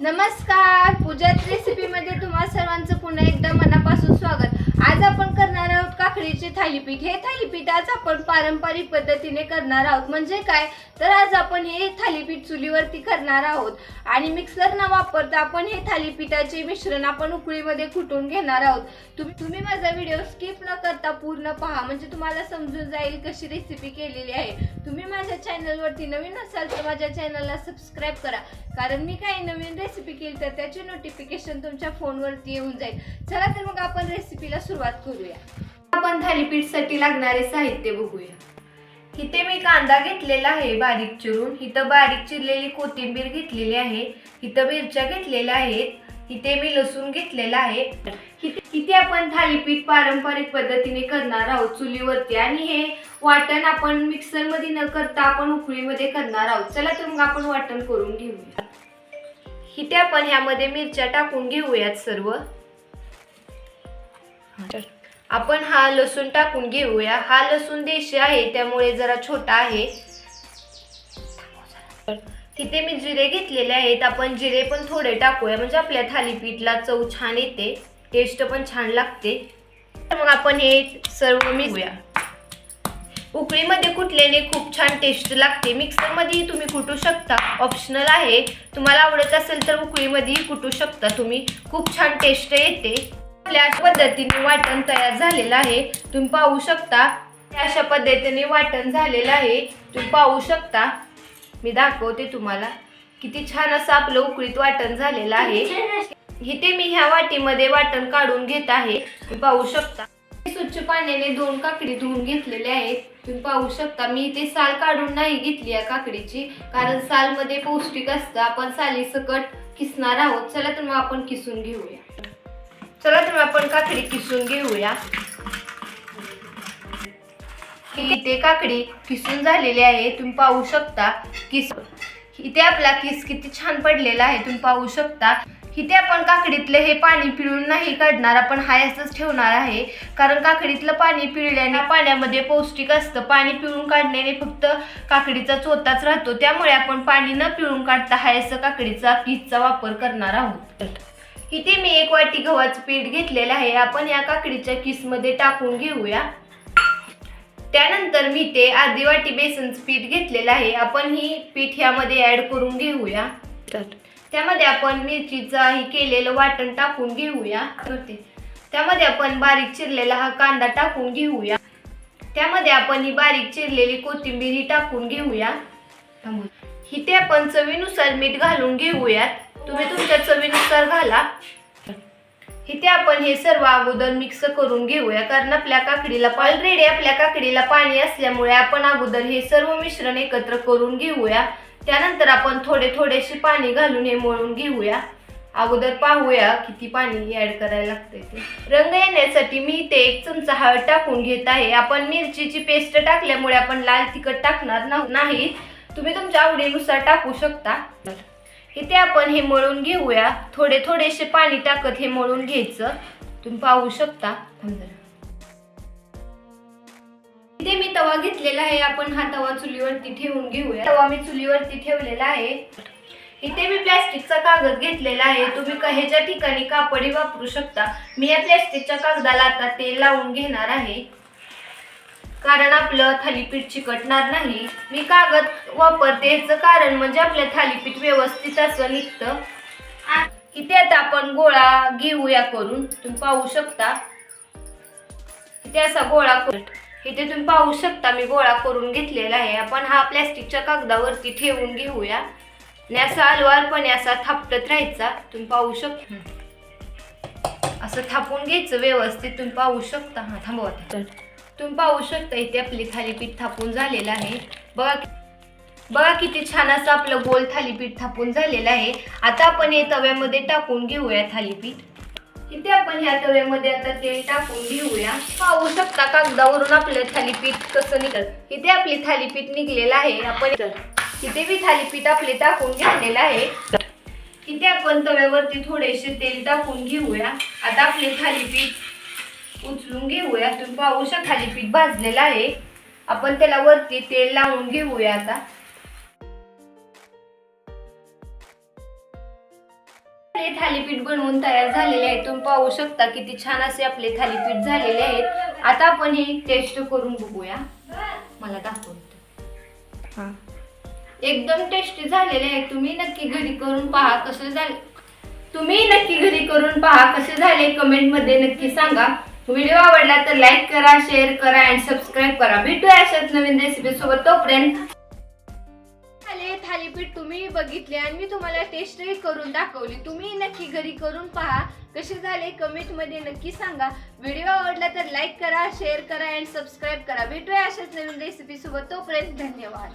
नमस्कार पूजात रेसिपीमध्ये तुम्हाला तुम्हा सर्वांचं पुन्हा एकदा मनापासून स्वागत. आज आपण करणार आहोत काकडीचे थालीपीठ. हे थालीपीठ आज आपण पारंपरिक पद्धतीने करणार आहोत. म्हणजे काय? तर आज आपण हे थालीपीठ चुलीवरती करणार आहोत. आणि मिक्सर न वापरता आपण हे थालीपीठाचे मिश्रण आपण उकळीमध्ये कुटून घेणार आहोत. तुम्ही तुम्ही माझा व्हिडिओ स्किप न करता पूर्ण पहा. म्हणजे तुम्हाला समजून जाईल कशी रेसिपी केलेली आहे. तुम्ही माझ्या चॅनलवरती नवीन असाल तर माझ्या चॅनलला सबस्क्राईब करा. कारण मी काही नवीन रेसिपी केली तर त्याचे नोटिफिकेशन तुमच्या फोनवरती येऊन जाईल. चला तर मग आपण रेसिपीला सुरुवात करूया. आपण थालीपीठसाठी लागणारे साहित्य बघूया. इथे मी कांदा घेतलेला आहे बारीक चिरून. इथं बारीक चिरलेली कोथिंबीर घेतलेली आहे. इथं मिरच्या घेतलेल्या आहेत. इथे मी लसूण घेतलेला आहे. इथे आपण थालीपीठ पारंपरिक पद्धतीने करणार आहोत चुलीवरती. आणि हे वाटण आपण मिक्सरमध्ये न करता आपण उकळीमध्ये करणार आहोत. चला तर मग आपण वाटण करून घेऊया. इथे आपण ह्यामध्ये मिरच्या टाकून घेऊयात सर्व. आपण हा लसूण टाकून घेऊया. हा लसूण देशी आहे त्यामुळे जरा छोटा आहे. तिथे मी जिरे घेतलेले आहेत. आपण जिरे पण थोडे टाकूया. म्हणजे आपल्या थालीपीठला चव छान येते. टेस्ट पण छान लागते. तर मग आपण हे सर्व मिळूया उकळीमध्ये कुटल्याने खूप छान टेस्ट लागते. मिक्सरमध्ये तुम्ही कुटू शकता. ऑप्शनल आहे. तुम्हाला आवडत असेल तर उकळीमध्येही कुटू शकता तुम्ही. खूप छान टेस्ट येते. आपल्या पद्धतीने वाटण तयार झालेलं आहे. तुम्ही पाहू शकता. अशा पद्धतीने वाटण झालेलं आहे. तुम्ही पाहू शकता. मी दाखवते तुम्हाला. किती छान असं आपलं उकळीत वाटण झालेलं आहे. इथे मी ह्या वाटीमध्ये वाटण काढून घेत आहे. तुम्ही पाहू शकता. स्वच्छ पाण्याने दोन काकडी धुवून घेतलेले आहेत. तुम्ही पाहू शकता मी इथे साल काढून नाही घेतली या काकडीची कारण साल मध्ये पौष्टिक असतं. आपण साली सकट किसणार आहोत. चला तर मग आपण किसून घेऊया. चला तर मग आपण काकडी किसून घेऊया. इथे काकडी किसून झालेली आहे. तुम्ही पाहू शकता किस इथे आपला किस किती छान पडलेला आहे. तुम्ही पाहू शकता. इथे आपण काकडीतलं हे पाणी पिळून नाही काढणार आपण हायसच ठेवणार आहे. कारण काकडीतलं पाणी पिळल्याने पाण्यामध्ये पौष्टिक असतं. पाणी पिळून काढण्याने फक्त काकडीचा चोताच राहतो. त्यामुळे आपण पाणी न पिळून काढता हायस काकडीचा किसचा वापर करणार आहोत. इथे मी एक वाटी गव्हाचं पीठ घेतलेलं आहे. आपण या काकडीच्या किसमध्ये टाकून घेऊया. त्यानंतर मी ते अर्धी वाटी बेसनचं पीठ घेतलेलं आहे. आपण ही पीठ ह्यामध्ये ॲड करून घेऊया. त्यामध्ये आपण मिरचीचाही केलेलं वाटण टाकून घेऊया. त्यामध्ये आपण बारीक चिरलेला हा कांदा टाकून घेऊया. त्यामध्ये आपण ही बारीक चिरलेली कोथिंबीर ही टाकून घेऊया. इथे आपण चवीनुसार मीठ घालून घेऊयात. तुम्ही तुमच्या चवीनुसार घाला. इथे आपण हे सर्व अगोदर मिक्स करून घेऊया. कारण आपल्या काकडीला ऑलरेडी आपल्या काकडीला पाणी असल्यामुळे आपण अगोदर हे सर्व मिश्रण एकत्र करून घेऊया. त्यानंतर आपण थोडे थोडेसे पाणी घालून हे मळून घेऊया. अगोदर पाहूया किती पाणी ॲड करायला लागते ते. रंग येण्यासाठी मी इथे एक चमचा हळद टाकून घेत आहे. आपण मिरचीची पेस्ट टाकल्यामुळे आपण लाल तिखट टाकणार ना- नाही. तुम्ही तुमच्या आवडीनुसार टाकू शकता. इथे आपण हे मळून घेऊया. थोडे थोडेसे पाणी टाकत हे मळून घ्यायचं. तुम्ही पाहू शकता. थांब इथे मी तवा घेतलेला आहे. आपण हा तवा चुलीवरती ठेवून घेऊया. तवा मी चुलीवरती ठेवलेला आहे. इथे मी प्लॅस्टिकचा कागद घेतलेला आहे. तुम्ही क- ह्याच्या ठिकाणी कापडी वापरू शकता. मी या प्लॅस्टिकच्या कागदाला आता तेल लावून घेणार आहे. कारण आपलं थालीपीठ चिकटणार नाही. मी कागद वापरते. याचं कारण म्हणजे आपलं थालीपीठ व्यवस्थित असं निघतं. इथे आता आपण गोळा घेऊया करून. तुम्ही पाहू शकता. इथे असा गोळा करून इथे तुम्ही पाहू शकता मी गोळा करून घेतलेला आहे. आपण हा प्लॅस्टिकच्या कागदावरती ठेवून घेऊया. आणि असा अलवारपणे असा थापटत राहायचा. तुम्ही पाहू शकता असं थापून घ्यायचं व्यवस्थित. तुम्ही पाहू शकता. हा थांबवा आता. तुम्ही पाहू शकता इथे आपली थालीपीठ थापून झालेलं आहे. बघा बघा किती छान असं आपलं गोल थालीपीठ थापून झालेलं आहे. आता आपण हे तव्यामध्ये टाकून घेऊया थालीपीठ. इथे आपण ह्या तव्यामध्ये आता तेल टाकून घेऊया. पाहू शकता कागदावरून आपलं थालीपीठ कसं निघत इथे आपली थालीपीठ निघलेलं आहे. आपण इथे बी थालीपीठ आपले टाकून घेतलेलं आहे. इथे आपण तव्यावरती थोडेसे तेल टाकून घेऊया. आता आपले थालीपीठ उचलून घेऊया. तुम्ही पाहू शकता थालीपीठ भाजलेलं आहे. आपण त्याला वरती तेल लावून घेऊया आता. आपले थालीपीठ बनवून तयार झालेले आहेत तुम्ही पाहू शकता किती छान असे आपले थालीपीठ झालेले आहेत आता आपण हे टेस्ट करून बघूया. मला दाखवतो. हा. एकदम टेस्टी झालेले आहेत तुम्ही नक्की घरी करून पहा कसं झाले. तुम्ही नक्की घरी करून पहा कसे झाले कमेंटमध्ये नक्की सांगा. व्हिडिओ आवडला तर लाईक करा शेअर करा आणि सबस्क्राईब करा. भेटूया अशाच नवीन रेसिपी सोबत. तोपर्यंत थालीपीठ तुम्ही बघितले आणि मी तुम्हाला टेस्टही करून दाखवली. तुम्ही नक्की घरी करून पहा कसे झाले कमेंटमध्ये नक्की सांगा. व्हिडिओ आवडला तर लाईक करा शेअर करा अँड सबस्क्राईब करा. भेटूया अशाच नवीन रेसिपीसोबत तोपर्यंत धन्यवाद.